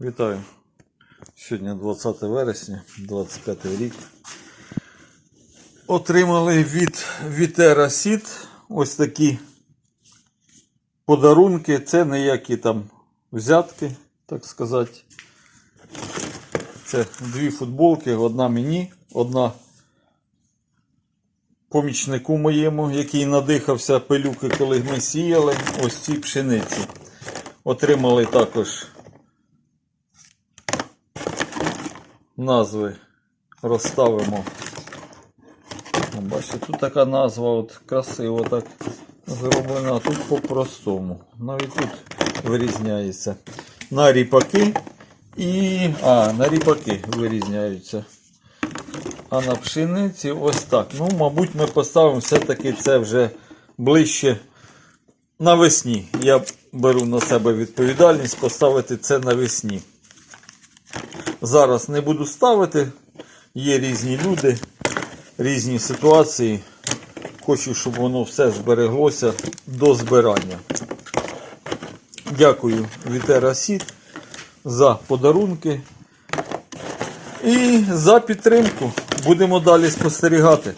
Вітаю. Сьогодні 20 вересня, 25 рік. Отримали від Вітера Сіт ось такі подарунки. Це ніякі там взятки, так сказати. Це дві футболки, одна мені, одна помічнику моєму, який надихався пилюки, коли ми сіяли ось ці пшениці. Отримали також назви розставимо. Бачите, тут така назва от красиво так зроблена, а тут по-простому. Навіть тут вирізняється. На ріпаки і. А, на ріпаки вирізняються. А на пшениці ось так. Ну, мабуть, ми поставимо все-таки це вже ближче навесні. Я беру на себе відповідальність поставити це навесні. Зараз не буду ставити. Є різні люди, різні ситуації. Хочу, щоб воно все збереглося до збирання. Дякую Вітера Сіт за подарунки і за підтримку. Будемо далі спостерігати.